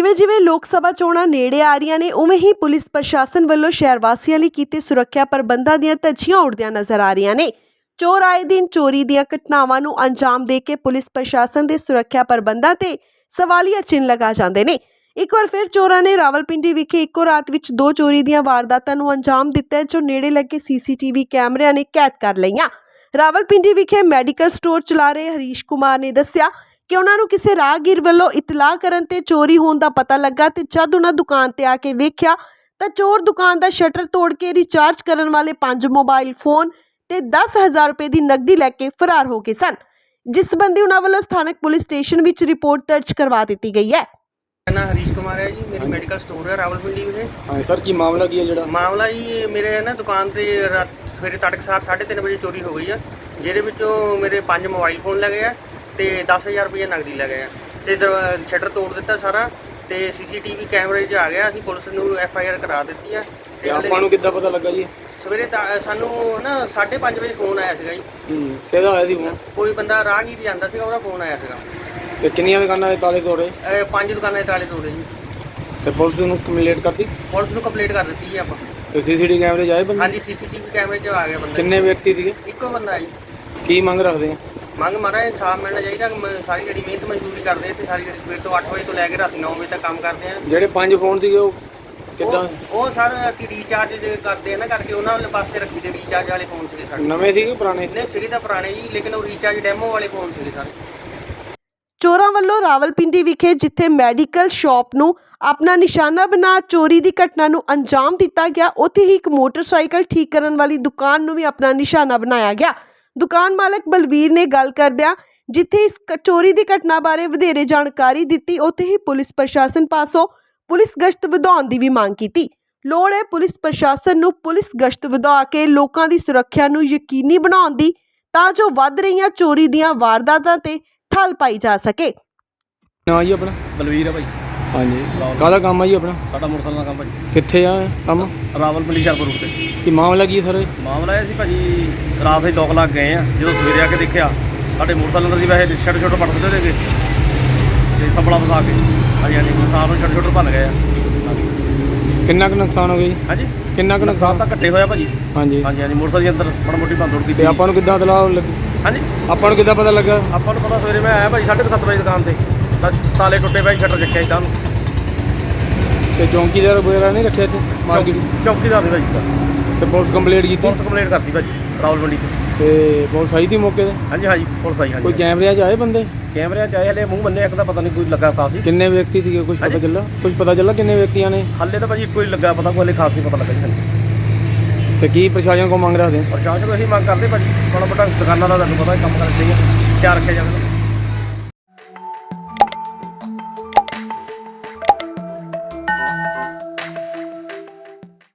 ਜਿਵੇਂ-ਜਿਵੇਂ ਲੋਕ ਸਭਾ ਚੋਣਾਂ ਨੇੜੇ ਆ ਰਹੀਆਂ ਨੇ, ਉਵੇਂ ਹੀ ਪੁਲਿਸ ਪ੍ਰਸ਼ਾਸਨ ਵੱਲੋਂ ਸ਼ਹਿਰ ਵਾਸੀਆਂ ਲਈ ਕੀਤੇ ਸੁਰੱਖਿਆ ਪ੍ਰਬੰਧਾਂ ਦੀਆਂ ਧੱਜੀਆਂ ਉੱਡਦੀਆਂ ਨਜ਼ਰ ਆ ਰਹੀਆਂ ਨੇ। ਚੋਰ ਆਏ ਦਿਨ ਚੋਰੀ ਦੀਆਂ ਘਟਨਾਵਾਂ ਨੂੰ ਅੰਜਾਮ ਦੇ ਕੇ ਪੁਲਿਸ ਪ੍ਰਸ਼ਾਸਨ ਦੇ ਸੁਰੱਖਿਆ ਪ੍ਰਬੰਧਾਂ ਤੇ ਸਵਾਲੀਆ ਚਿੰਨ੍ਹ ਲਗਾ ਜਾਂਦੇ ਨੇ। ਇੱਕ ਵਾਰ ਫਿਰ ਚੋਰਾਂ ਨੇ ਰਾਵਲਪਿੰਡੀ ਵਿਖੇ ਇੱਕੋ ਰਾਤ ਵਿੱਚ ਦੋ ਚੋਰੀ ਦੀਆਂ ਵਾਰਦਾਤਾਂ ਨੂੰ ਅੰਜਾਮ ਦਿੱਤਾ ਜੋ ਨੇੜੇ ਲੱਗੇ ਸੀਸੀਟੀਵੀ ਕੈਮਰਿਆਂ ਨੇ ਕੈਦ ਕਰ ਲਈਆਂ। ਰਾਵਲਪਿੰਡੀ ਵਿਖੇ ਮੈਡੀਕਲ ਸਟੋਰ ਚਲਾ ਰਹੇ ਹਰੀਸ਼ ਕੁਮਾਰ ਨੇ ਦੱਸਿਆ ਕਿ ਉਹਨਾਂ ਨੂੰ ਕਿਸੇ ਰਾਹਗੀਰ ਵੱਲੋਂ ਇਤਲਾਹ ਕਰਨ ਤੇ ਚੋਰੀ ਹੋਣ ਦਾ ਪਤਾ ਲੱਗਾ ਤੇ ਜਦ ਉਹਨਾਂ ਦੁਕਾਨ ਤੇ ਆ ਕੇ ਵੇਖਿਆ ਤਾਂ ਚੋਰ ਦੁਕਾਨ ਦਾ ਸ਼ਟਰ ਤੋੜ ਕੇ ਰਿਚਾਰਜ ਕਰਨ ਵਾਲੇ ਪੰਜ ਮੋਬਾਈਲ ਫੋਨ ਤੇ 10000 ਰੁਪਏ ਦੀ ਨਕਦੀ ਲੈ ਕੇ ਫਰਾਰ ਹੋ ਗਏ ਸਨ ਜਿਸ ਸੰਬੰਧੀ ਉਹਨਾਂ ਵੱਲੋਂ ਸਥਾਨਕ ਪੁਲਿਸ ਸਟੇਸ਼ਨ ਵਿੱਚ ਰਿਪੋਰਟ ਦਰਜ ਕਰਵਾ ਦਿੱਤੀ ਗਈ ਹੈ। ਮੇਰਾ ਨਾਮ ਹਰੀਸ਼ ਕੁਮਾਰ ਹੈ ਜੀ ਮੇਰੀ ਮੈਡੀਕਲ ਸਟੋਰ ਹੈ ਰਾਵਲਪਿੰਡੀ ਵਿਖੇ। ਹਾਂ ਸਰ ਕੀ ਮਾਮਲਾ ਕੀ ਹੈ ਜਿਹੜਾ? ਮਾਮਲਾ ਜੀ ਮੇਰੇ ਨਾ ਦੁਕਾਨ ਤੇ ਰਾਤ ਸਵੇਰੇ ਤੜਕਸਾਰ 3:30 ਵਜੇ ਚੋਰੀ ਹੋ ਗਈ ਆ ਜਿਹਦੇ ਵਿੱਚੋਂ ਮੇਰੇ ਪੰਜ ਮੋਬਾਈਲ ਫੋਨ ਲੱਗੇ ਆ ਤੇ 10000 ਰੁਪਏ ਨਗਦੀ ਲੱਗੇ ਆ। ਤੇ ਸ਼ਟਰ ਤੋੜ ਦਿੱਤਾ ਸਾਰਾ ਤੇ ਸੀਸੀਟੀਵੀ ਕੈਮਰੇ 'ਚ ਆ ਗਿਆ। ਅਸੀਂ ਪੁਲਿਸ ਨੂੰ ਐਫ ਆਈ ਆਰ ਕਰਾ ਦਿੱਤੀ ਆ। ਤੇ ਆਪਾਂ ਨੂੰ ਕਿੱਦਾਂ ਪਤਾ ਲੱਗਾ ਜੀ? ਸਵੇਰੇ ਤਾਂ ਸਾਨੂੰ ਨਾ 5:30 ਵਜੇ ਫੋਨ ਆਇਆ ਸੀਗਾ ਜੀ। ਹੂੰ ਕਿਹਦਾ ਆਇਆ ਸੀ ਫੋਨ? ਕੋਈ ਬੰਦਾ ਰਾਹਗੀਰ ਜਾਂਦਾ ਸੀਗਾ ਉਹਦਾ ਫੋਨ ਆਇਆ ਸੀਗਾ। ਤੇ ਕਿੰਨੀਆਂ ਦੁਕਾਨਾਂ ਦੇ ਤਾਲੇ ਤੋੜੇ? ਇਹ ਪੰਜ ਦੁਕਾਨਾਂ ਦੇ ਤਾਲੇ ਤੋੜੇ ਜੀ। ਤੇ ਪੁਲਿਸ ਨੂੰ ਕੰਪਲੀਟ ਕਰਤੀ? ਪੁਲਿਸ ਨੂੰ ਕੰਪਲੀਟ ਕਰ ਦਿੱਤੀ ਜੀ ਆਪਾਂ। ਤੇ ਸੀਸੀਟੀਵੀ ਕੈਮਰੇ ਜਾਏ ਬੰਦੇ? ਹਾਂਜੀ ਸੀਸੀਟੀਵੀ ਕੈਮਰੇ 'ਚ ਆ ਗਿਆ ਬੰਦਾ। ਕਿੰਨੇ ਵਿਅਕਤੀ ਸੀਗੇ? ਇੱਕੋ ਬੰਦਾ ਜੀ। ਕੀ ਮੰਗ ਰੱਖਦੇ ਆ? ਮੰਗ ਮਾਰਾ ਇਨਸਾਫ ਮਿਲਣਾ ਚਾਹੀਦਾ ਮ- ਸਾਰੀ ਜਿਹੜੀ ਮਿਹਨਤ ਮਜ਼ਦੂਰੀ ਕਰਦੇ ਇੱਥੇ ਸਾਰੀ ਜਿਹੜੀ ਸਵੇਰ ਤੋਂ 8 ਵਜੇ ਤੋਂ ਲੈ ਕੇ ਰਾਤੀ 9 ਵਜੇ ਤੱਕ ਕੰਮ ਕਰਦੇ ਆ। ਜਿਹੜੇ ਪੰਜ ਫੋਨ ਸੀਗੇ ਉਹ ਕਿੱਦਾਂ? ਉਹ- ਉਹ ਸਰ ਅਸੀਂ ਰੀਚਾਰਜ ਜੇ ਕਰਦੇ ਆ ਨਾ ਕਰਕੇ ਉਹਨਾਂ ਵਾਲੇ ਪਾਸੇ ਰੱਖੀ ਦੇ ਰੀਚਾਰਜ ਵਾਲੇ ਫੋਨ ਸੀਗੇ ਸਾਡੇ। ਨਵੇਂ ਸੀਗੇ ਪੁਰਾਣੇ? ਨਹੀਂ ਸੀਗੇ ਤਾਂ ਪੁਰਾਣੇ ਜੀ ਲੇਕਿਨ ਉਹ ਰੀਚਾਰਜ ਡੈਮੋ ਵਾਲੇ ਫੋਨ ਸੀਗੇ ਸਾਰੇ। ਚੋਰਾਂ ਵੱਲੋਂ ਰਾਵਲਪਿੰਡੀ ਵਿਖੇ ਜਿੱਥੇ ਮੈਡੀਕਲ ਸ਼ਾਪ ਨੂੰ ਆਪਣਾ ਨਿਸ਼ਾਨਾ ਬਣਾ ਚੋਰੀ ਦੀ ਘਟਨਾ ਨੂੰ ਅੰਜਾਮ ਦਿੱਤਾ ਗਿਆ ਉੱਥੇ ਹੀ ਇੱਕ ਮੋਟਰਸਾਈਕਲ ਠੀਕ ਕਰਨ ਵਾਲੀ ਦੁਕਾਨ ਨੂੰ ਵੀ ਆਪਣਾ ਨਿਸ਼ਾਨਾ ਬਣਾਇਆ ਗਿਆ। ਦੁਕਾਨ ਮਾਲਕ ਬਲਵੀਰ ਨੇ ਗੱਲ ਕਰਦਿਆਂ ਜਿੱਥੇ ਇਸ ਕ- ਚੋਰੀ ਦੀ ਘਟਨਾ ਬਾਰੇ ਵਧੇਰੇ ਜਾਣਕਾਰੀ ਦਿੱਤੀ ਉੱਥੇ ਹੀ ਪੁਲਿਸ ਪ੍ਰਸ਼ਾਸਨ ਪਾਸੋਂ ਪੁਲਿਸ ਗਸ਼ਤ ਵਧਾਉਣ ਦੀ ਵੀ ਮੰਗ ਕੀਤੀ। ਲੋੜ ਹੈ ਪੁਲਿਸ ਪ੍ਰਸ਼ਾਸਨ ਨੂੰ ਪੁਲਿਸ ਗਸ਼ਤ ਵਧਾ ਕੇ ਲੋਕਾਂ ਦੀ ਸੁਰੱਖਿਆ ਨੂੰ ਯਕੀਨੀ ਬਣਾਉਣ ਦੀ ਤਾਂ ਜੋ ਵੱਧ ਰਹੀਆਂ ਚੋਰੀ ਦੀਆਂ ਵਾਰਦਾਤਾਂ ਤੇ ਠੱਲ ਪਾਈ ਜਾ ਸਕੇ। ਨਾ ਜੀ ਆਪਣਾ? ਬਲਵੀਰ ਹੈ ਭਾਈ। ਹਾਂਜੀ। ਕਾਹਦਾ ਕੰਮ ਆ ਜੀ ਆਪਣਾ? ਸਾਡਾ ਮੋਟਰਸਾਈਕਲ ਦਾ ਕੰਮ ਭਾਜੀ ਕਿੱਥੇ ਆ ਕੰਮ? ਰਾਵਲਪਿੰਡੀ ਸ਼ਰਪੁਰ ਰੋਡ ਤੇ। ਕੀ ਮਾਮਲਾ ਕੀ ਹੈ ਸਰ? ਮਾਮਲਾ ਇਹ ਸੀ ਭਾਜੀ ਰਾਤ ਦੇ ਲੋਕ ਲੱਗ ਗਏ ਆ ਜਦੋਂ ਸਵੇਰੇ ਆ ਕੇ ਦੇਖਿਆ ਸਾਡੇ ਮੋਟਰਸਾਈਕਲ ਅੰਦਰ ਸੀ ਵੈਸੇ ਛੋਟੇ ਛੋਟੇ ਪੱਟ ਦਿੱਤੇ ਦੇਗੇ ਤੇ ਸੰਭਲਾ ਫਸਾ ਕੇ ਹਾਂਜੀ ਹਾਂਜੀ ਨੁਕਸਾਨ ਨੂੰ ਛੋਟੇ ਛੋਟੇ ਭੰਨ ਗਏ ਆ। ਕਿੰਨਾ ਕੁ ਨੁਕਸਾਨ ਹੋ ਗਿਆ ਜੀ? ਹਾਂਜੀ। ਕਿੰਨਾ ਕੁ ਨੁਕਸਾਨ? ਤਾਂ ਘੱਟੇ ਹੋਇਆ ਭਾਜੀ। ਹਾਂਜੀ। ਹਾਂਜੀ ਹਾਂਜੀ ਮੋਟਰਸਾਈਕਲ ਦੇ ਅੰਦਰ ਮਾੜਾ ਮੋਟੀ ਭੰਨ ਤੋੜ ਕੀਤੀ ਤੇ ਆਪਾਂ ਨੂੰ ਕਿੱਦਾਂ ਤਲਾ ਲੱਗੀ? ਹਾਂਜੀ। ਆਪਾਂ ਨੂੰ ਕਿੱਦਾਂ ਪਤਾ ਲੱਗਾ? ਆਪਾਂ ਨੂੰ ਪਤਾ ਸਵੇਰੇ ਮੈਂ ਆਇਆ ਭਾਜੀ 7:30 ਵਜੇ ਦੁਕਾਨ ਤੇ। ਤਾਂ ਤਾਲੇ ਟੁੱਟੇ ਭਾਈ ਸ਼ਟਰ ਚੱਕਿਆ ਇਦਾਂ ਤੇ ਚੌਂਕੀਦਾਰ ਵਗੈਰਾ ਨਹੀਂ ਰੱਖਿਆ ਇੱਥੇ ਮਾਰਕੀਟ? ਚੌਕੀਦਾਰ ਦੇ ਭਾਜੀ ਦਾ ਤੇ ਪੁਲਿਸ ਕੰਪਲੀਟ ਕੀਤੀ? ਪੁਲਿਸ ਕੰਪਲੇਂਟ ਕਰਤੀ ਭਾਜੀ ਰਾਵਲਪਿੰਡੀ ਤੇ। ਤੇ ਪੁਲਿਸ ਆਈ ਦੀ ਮੌਕੇ ਤੇ? ਹਾਂਜੀ ਹਾਂਜੀ ਪੁਲਿਸ ਆਈ ਕੋਈ ਹਾਂਜੀ ਕੈਮਰਿਆਂ 'ਚ ਆਏ ਬੰਦੇ? ਕੈਮਰਿਆਂ ਚ ਆਏ ਹਲੇ ਮੂੰਹ ਬੰਨੇ ਇੱਕ ਦਾ ਪਤਾ ਨਹੀਂ ਕੋਈ ਲੱਗਾ ਕਾਫੀ ਕਿੰਨੇ ਵਿਅਕਤੀ ਸੀਗੇ ਕੁਝ ਪਤਾ ਹਾਂਜੀ। ਚੱਲਾ ਕੁਝ ਪਤਾ ਚੱਲਾ ਕਿੰਨੇ ਵਿਅਕਤੀਆਂ ਨੇ? ਹਾਲੇ ਤਾਂ ਭਾਜੀ ਹੀ ਲੱਗਾ ਪਤਾ ਕੋਈ ਹਲੇ ਖਾਸ ਨਹੀਂ ਪਤਾ ਲੱਗਾ ਜੀ ਸਾਨੂੰ ਤੇ ਕੀ ਪ੍ਰਸ਼ਾਸਨ ਕੋ ਮੰਗ ਰੱਖਦੇ? ਆ? ਪ੍ਰਸ਼ਾਸਨ ਨੂੰ ਇਹੀ ਮੰਗ ਕਰਦੇ ਭਾਜੀ ਥੋੜਾ ਮੋਟਾ ਦੁਕਾਨਾਂ ਦਾ ਤੁਹਾਨੂੰ ਪਤਾ ਹੈ ਕੰਮ ਕਰਨਾ ਚਾਹੀਦਾ ਧਿਆਨ ਰੱਖਿਆ ਜਾਵੇ